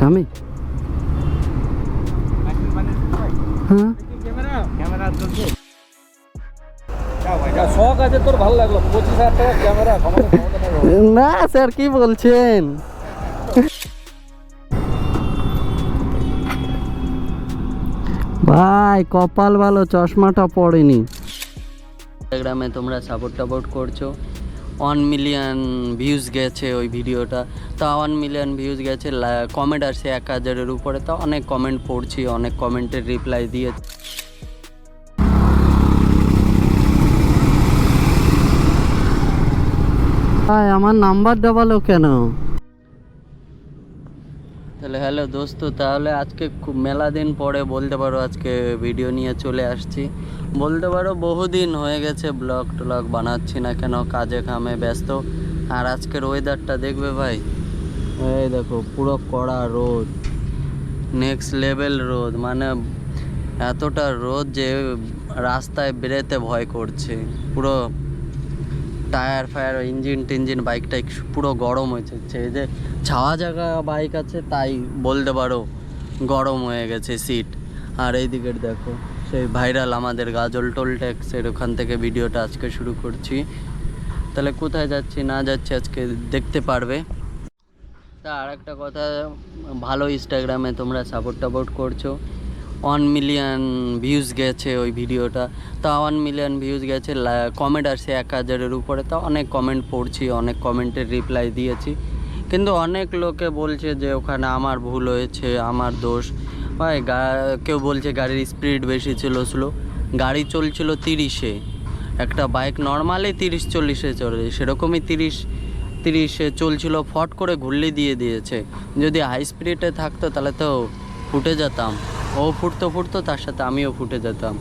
কামে হ্যাঁ? না স্যার, কি বলছেন? ভাই, কপাল ভালো, চশমাটা পড়েনি। ইনস্টাগ্রামে তোমরা সাপোর্ট টাপোর্ট করছ। ওয়ান মিলিয়ন ভিউজ গেছে ওই ভিডিওটা। তা ওয়ান মিলিয়ন ভিউজ গেছে কমেন্ট আসছে এক হাজারের উপরে। তা অনেক কমেন্ট পড়ছি, অনেক কমেন্টের রিপ্লাই দিয়ে ভাই, আমার নাম্বার দেওয়ালো কেন? তাহলে হ্যালো দোস্ত, তাহলে আজকে খুব মেলা দিন পরে বলতে পারো আজকে ভিডিও নিয়ে চলে আসছি। বলতে পারো বহুদিন হয়ে গেছে ব্লগ টলগ বানাচ্ছি না কেন, কাজে কামে ব্যস্ত। আর আজকের ওয়েদারটা দেখবে ভাই? এই দেখো, পুরো কড়া রোদ। নেক্সট লেভেল রোদ মানে এতটা রোদ যে রাস্তায় বেরোতে ভয় করছে। পুরো টায়ার ফায়ার, ইঞ্জিন টিঞ্জিন, বাইকটা পুরো গরম হয়েছে। যে ছাওয়া জায়গা বাইক আছে, তাই বলতে পারো গরম হয়ে গেছে সিট আর এই দিকের দেখো, সেই ভাইরাল আমাদের গাজল টোল ট্যাক্সের ওখান থেকে ভিডিওটা আজকে শুরু করছি। তাহলে কোথায় যাচ্ছি, না যাচ্ছি আজকে দেখতে পারবে। তা আর একটা কথা, ভালো ইনস্টাগ্রামে তোমরা সাপোর্ট টাপোর্ট করছ। ওয়ান মিলিয়ন ভিউজ গেছে ওই ভিডিওটা। তা ওয়ান মিলিয়ন ভিউজ গেছে কমেন্ট আসছে এক হাজারের উপরে। তা অনেক কমেন্ট পড়ছি, অনেক কমেন্টের রিপ্লাই দিয়েছি। কিন্তু অনেক লোকে বলছে যে ওখানে আমার ভুল হয়েছে, আমার দোষ। ভাই, গা- কেউ বলছে গাড়ির স্পিড বেশি ছিল স্লো গাড়ি চলছিল তিরিশে। একটা বাইক নর্মালি তিরিশ চল্লিশে চলে, সেরকমই তিরিশ, তিরিশে চলছিল, ফট করে ঘুরলে দিয়ে দিয়েছে। যদি হাই স্পিডে থাকতো তাহলে তো ফুটে যেতাম। ও ফুটতো ফুটতো, তার সাথে আমিও ফুটে যেতাম।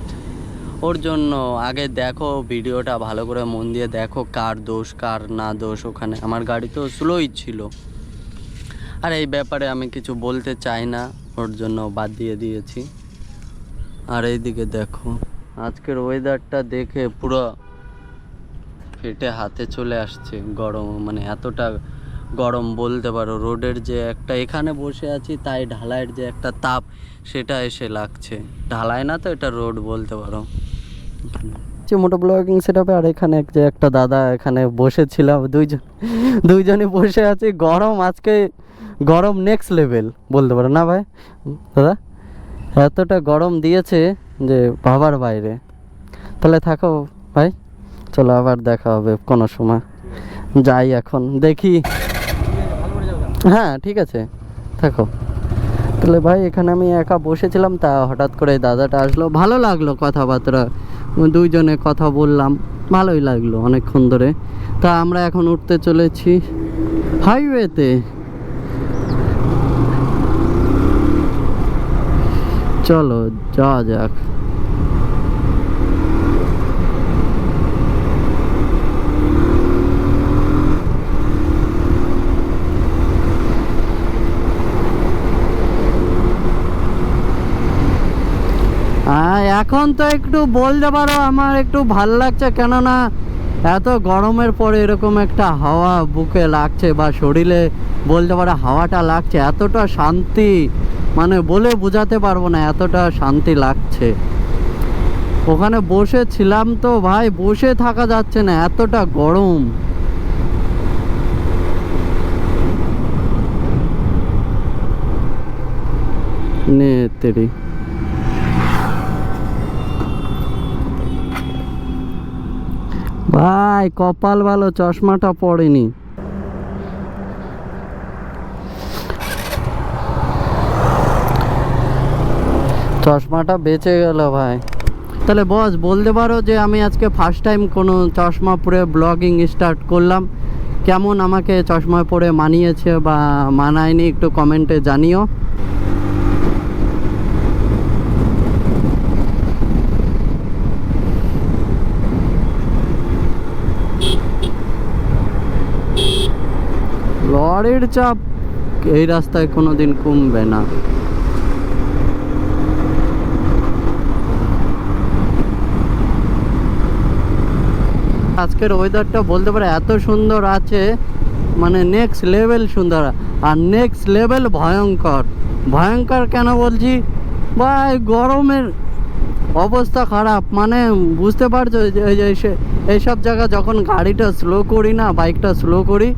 ওর জন্য আগে দেখো ভিডিওটা, ভালো করে মন দিয়ে দেখো কার দোষ, কার না দোষ ওখানে। আমার গাড়ি তো স্লোই ছিল। আর এই ব্যাপারে আমি কিছু বলতে চাই না, ওর জন্য বাদ দিয়ে দিয়েছি। আর এইদিকে দেখো, আজকের ওয়েদারটা দেখে পুরো ফেটে হাতে চলে আসছে গরম মানে এতটা গরম বলতে পারো। রোডের যে একটা, এখানে বসে আছি তাই ঢালাইয়ের যে একটা তাপ, সেটা এসে লাগছে। ঢালাই না তো, এটা রোড বলতে পারো। যে মোটো ব্লগিং সেট আর এখানে যে একটা দাদা এখানে বসেছিলাম, দুইজন দুইজনে বসে আছি। গরম আজকে, গরম নেক্সট লেভেল বলতে পারো, না ভাই? দাদা, এতটা গরম দিয়েছে যে বাবার বাইরে। তাহলে থাকো ভাই, চলো আবার দেখা হবে কোনো সময়। যাই এখন, দেখি। হ্যাঁ ঠিক আছে। থাকো। তাহলে ভাই, এখানে আমি একা বসেছিলাম, তা হঠাৎ করে দাদাটা আসলো। ভালো লাগল কথাবার্তা। দুইজনে কথা বললাম। ভালোই লাগল অনেকক্ষণ ধরে। তা আমরা এখন উঠতে চলেছি হাইওয়েতে। চলো, যাওয়া যাক হ্যাঁ এখন তো একটু বলতে পারো আমার একটু ভালো লাগছে। কেননা এত গরমের পরে এরকম একটা হাওয়া বুকে লাগছে বা শরীরে বলতে পারো হাওয়াটা লাগছে। এতটা শান্তি মানে বলে বোঝাতে পারব না, এতটা শান্তি লাগছে। ওখানে বসে ছিলাম তো ভাই, বসে থাকা যাচ্ছে না, এতটা গরম। নে ভাই, কপাল ভালো, চশমাটা পড়েনি। চশমাটা বেঁচে গেল ভাই। তাহলে বস, বলতে পারো যে আমি আজকে ফার্স্ট টাইম কোনো চশমা পরে ব্লগিং স্টার্ট করলাম। কেমন আমাকে চশমা পরে মানিয়েছে বা মানায়নি একটু কমেন্টে জানিও। লরির চাপ এই রাস্তায় কোনো দিন কমবে না। আজকের ওয়েদারটা বলতে পারে এত সুন্দর আছে মানে নেক্সট লেভেল সুন্দর, আর নেক্সট লেভেল ভয়ঙ্কর। ভয়ঙ্কর কেন বলছি? ভাই, গরমের অবস্থা খারাপ মানে বুঝতে পারছ এইসব জায়গা যখন গাড়িটা স্লো করি না বাইকটা স্লো করি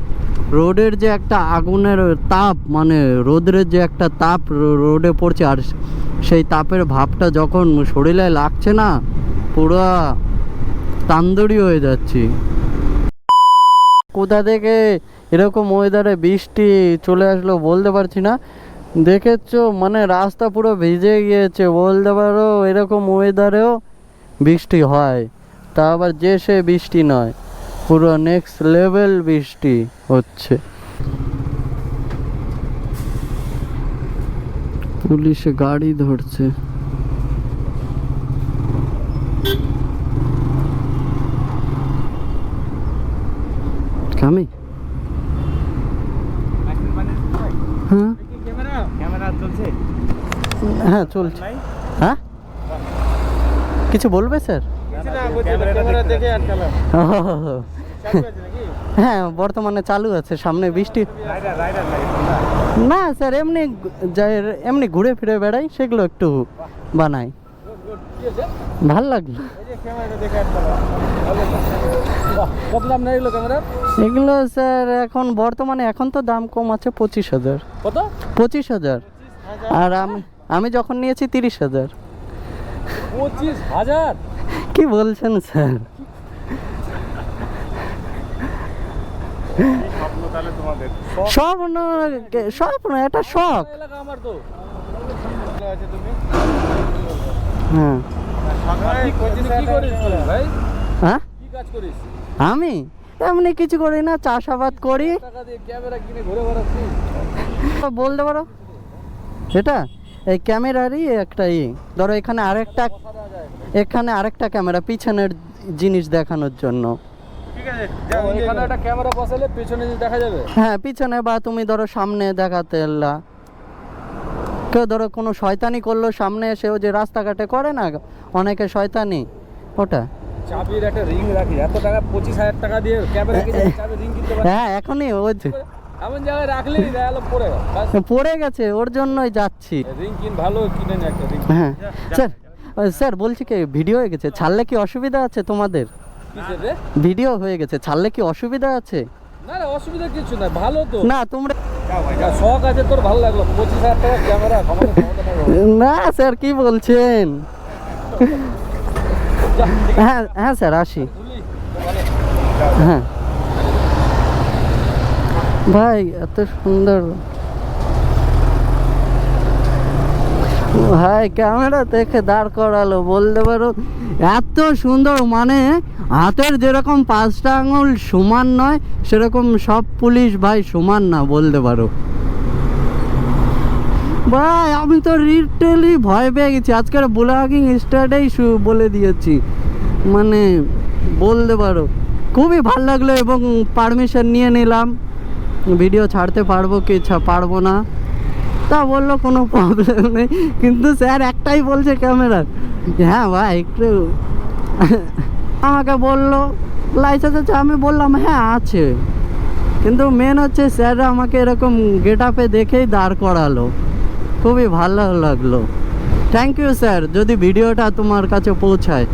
রোডের যে একটা আগুনের তাপ মানে রোদের যে একটা তাপ রোডে পড়ছে, আর সেই তাপের ভাবটা যখন শরীরে লাগছে না, পুরো তান্দুরি হয়ে যাচ্ছি। কোথা থেকে এরকম ওয়েদারে বৃষ্টি চলে আসলো বলতে পারছি না। দেখেছ মানে রাস্তা পুরো ভিজে গিয়েছে, বলতে পারো এরকম ওয়েদারেও বৃষ্টি হয়। তা আবার যে সে বৃষ্টি নয়। পুরো নেক্সট লেভেল বৃষ্টি হচ্ছে। পুলিশে গাড়ি ধরছে। কামি? হ্যাঁ? হ্যাঁ চলছে। হ্যাঁ? কিছু বলবে, স্যার? হ্যাঁ বর্তমানে চালু আছে সামনে বৃষ্টি। না স্যার এমনি এমনি ঘুরে ফিরে বেড়াই সেগুলো একটু বানাই। ভালো লাগল। এগুলো এগুলো স্যার এখন বর্তমানে এখন তো দাম কম আছে পঁচিশ হাজার। কত? পঁচিশ হাজার। আর আমি আমি যখন নিয়েছি তিরিশ হাজার। পঁচিশ হাজার? কি বলছেন, স্যার? তাহলে তোমাদের সব না- সব না এটা শখ। হ্যাঁ। হ্যাঁ? আমি? এমনি কিছু করি না, চাষাবাদ করি। বলতে পারো? এটা? এই ক্যামেরারই একটা ই। ধরো এখানে আরেকটা এখানে আরেকটা ক্যামেরা পিছনের জিনিস দেখানোর জন্য। এখানে একটা ক্যামেরা বসালে পেছনে দেখা যাবে? হ্যাঁ পিছনে বা তুমি ধরো সামনে দেখাতে এলা। কেউ ধরো কোনো শয়তানি করল সামনে এসে ও যে রাস্তাঘাটে করে না অনেকে শয়তানি ওটা। চাবির একটা রিং রাখি এত টাকা পঁচিশ হাজার টাকা দিয়ে ক্যামেরা কিনে চাবির রিং কিনতে পারি হ্যাঁ এখনই ও যে- এমন জায়গায় রাখলি দেখা পড়ে পড়ে গেছে ওর জন্যই যাচ্ছি। রিং কিন ভালো কিনে একটা রিং হ্যাঁ স্যার স্যার বলছি কি ভিডিও হয়ে গেছে। ছাড়লে কি অসুবিধা আছে তোমাদের? ভিডিও? হয়ে গেছে। ছাড়লে কি অসুবিধা আছে? না না অসুবিধা কিছু না ভালো তো। না তোমরা শখ আছে তোর ভালো লাগল। পঁচিশ হাজার টাকা ক্যামেরা কমানো ক্ষমতা নেই বাবা। না স্যার কি বলছেন? হ্যাঁ হ্যাঁ স্যার আসি। হ্যাঁ। ভাই এত সুন্দর। ভাই ক্যামেরা দেখে দাঁড় করালো, বলতে পারো, এত সুন্দর মানে হাতের যেরকম পাঁচটা আঙুল সমান নয়, সেরকম সব পুলিশ ভাই সমান না, বলতে পারো। ভাই, আমি তো রিটেলি ভয় পেয়ে গেছি, আজকের ব্লগিং স্টার্টেই বলে দিয়েছি। মানে বলতে পারো, খুবই ভালো লাগল এবং পারমিশন নিয়ে নিলাম। ভিডিও ছাড়তে পারব কি পারব না। তা বলল, কোনো প্রবলেম নেই। কিন্তু স্যার একটাই বলছে ক্যামেরা হ্যাঁ ভাই, একটু আমাকে বলল লাইসেন্স আছে, আমি বললাম হ্যাঁ আছে। কিন্তু মেন হচ্ছে স্যার আমাকে এরকম গেট আপে দেখেই দাঁড় করালো। খুবই ভালো লাগল। থ্যাংক ইউ স্যার যদি ভিডিওটা তোমার কাছে পৌঁছায়।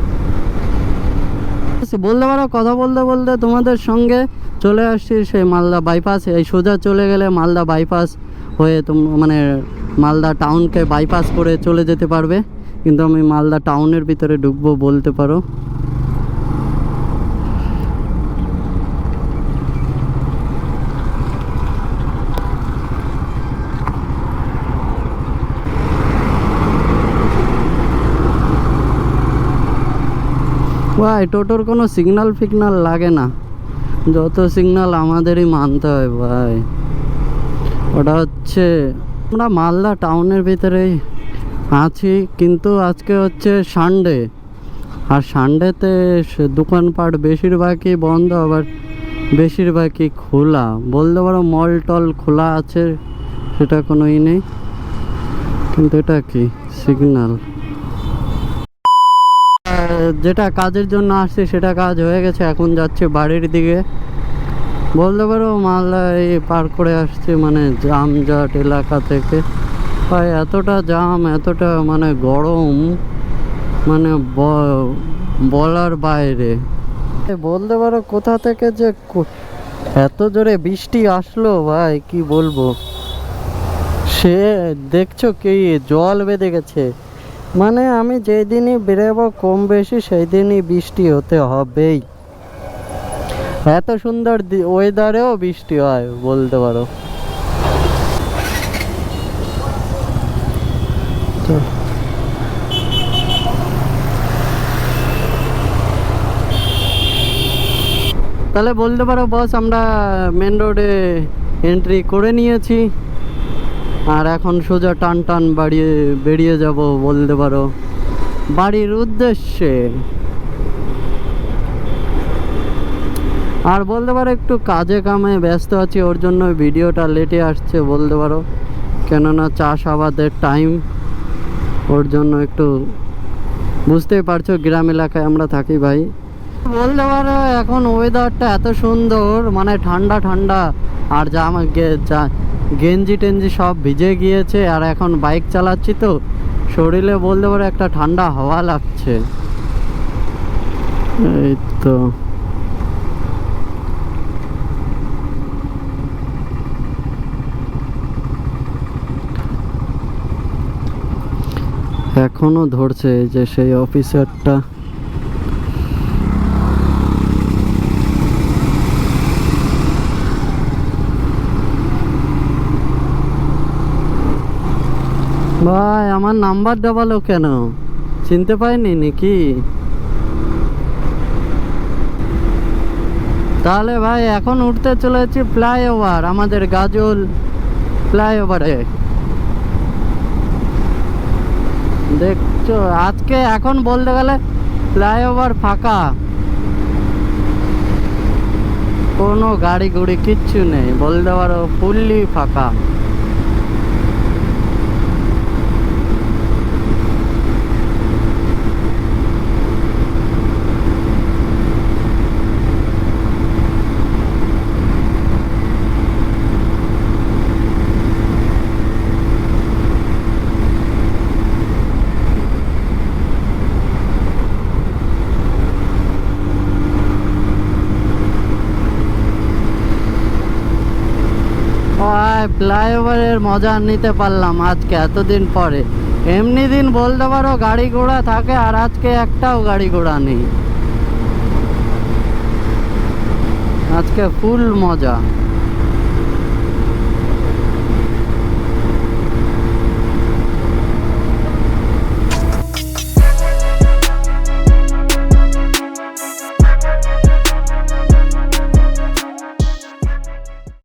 বলতে পারো, কথা বলতে বলতে তোমাদের সঙ্গে চলে আসছি সেই মালদা বাইপাস এই সোজা চলে গেলে মালদা বাইপাস হয়ে তোম মানে মালদা টাউনকে বাইপাস করে চলে যেতে পারবে। কিন্তু আমি মালদা টাউনের ভিতরে ঢুকবো বলতে পারো। ভাই, টোটোর কোনো সিগন্যাল ফিগনাল লাগে না। যত সিগনাল আমাদেরই মানতে হয়, ভাই। ওটা হচ্ছে আমরা মালদা টাউনের ভিতরেই আছি, কিন্তু আজকে হচ্ছে সানডে আর সানডেতে দোকানপাট বেশিরভাগই বন্ধ, আবার বেশিরভাগই খোলা। বলতে পারো মল টল খোলা আছে, সেটা কোনো ই নেই। কিন্তু এটা কি? সিগন্যাল যেটা কাজের জন্য আসছে, সেটা কাজ হয়ে গেছে, এখন যাচ্ছে বাড়ির দিকে। বলতে পারো মালদা এই পার করে আসছে মানে জামজাট এলাকা থেকে। ভাই, এতটা জাম, এতটা মানে গরম মানে বলার বাইরে। বলতে পারো কোথা থেকে যে এত জোরে বৃষ্টি আসলো, ভাই, কি বলব? সে দেখছ কি, জল বেঁধে গেছে। মানে আমি যেদিনই বেরোবো, কম বেশি সেই দিনই বৃষ্টি হতে হবেই। এত সুন্দর ওয়েদারেও বৃষ্টি হয়, বলতে পারো। তাহলে বলতে পারো বস আমরা মেন রোডে এন্ট্রি করে নিয়েছি। আর এখন সোজা টান টান বাড়িয়ে বেরিয়ে যাব, বলতে পারো। বাড়ির উদ্দেশ্যে। আর বলতে পারো, একটু কাজে কামে ব্যস্ত আছি, ওর জন্য ভিডিওটা লেটে আসছে বলতে পারো। কেননা চাষাবাদের টাইম ওর জন্য একটু বুঝতেই পারছ, গ্রাম এলাকায় আমরা থাকি ভাই। বলতে পারো, এখন ওয়েদারটা এত সুন্দর মানে ঠান্ডা ঠান্ডা, আর যা- গেঞ্জি টেঞ্জি সব ভিজে গিয়েছে, আর এখন বাইক চালাচ্ছি তো, শরীরে বলতে পারো একটা ঠান্ডা হাওয়া লাগছে। এই তো। এখনও ধরছে যে সেই অফিসারটা। ভাই, আমার নাম্বার ডাবালো কেন? চিনতে পাইনি নাকি? তাহলে ভাই, এখন উঠতে চলেছি ফ্লাইওভার, আমাদের গাজল ফ্লাইওভারে। দেখছ, আজকে এখন বলতে গেলে ফ্লাইওভার ফাঁকা। কোনো গাড়ি গুড়ি কিচ্ছু নেই, বলতে পারো ফুললি ফাঁকা। ফ্লাইওভারের মজা নিতে পারলাম আজকে, এতদিন পরে। এমনি দিন বলতে পারো গাড়ি ঘোড়া থাকে আর আজকে একটাও গাড়ি ঘোড়া নেই। আজকে ফুল মজা।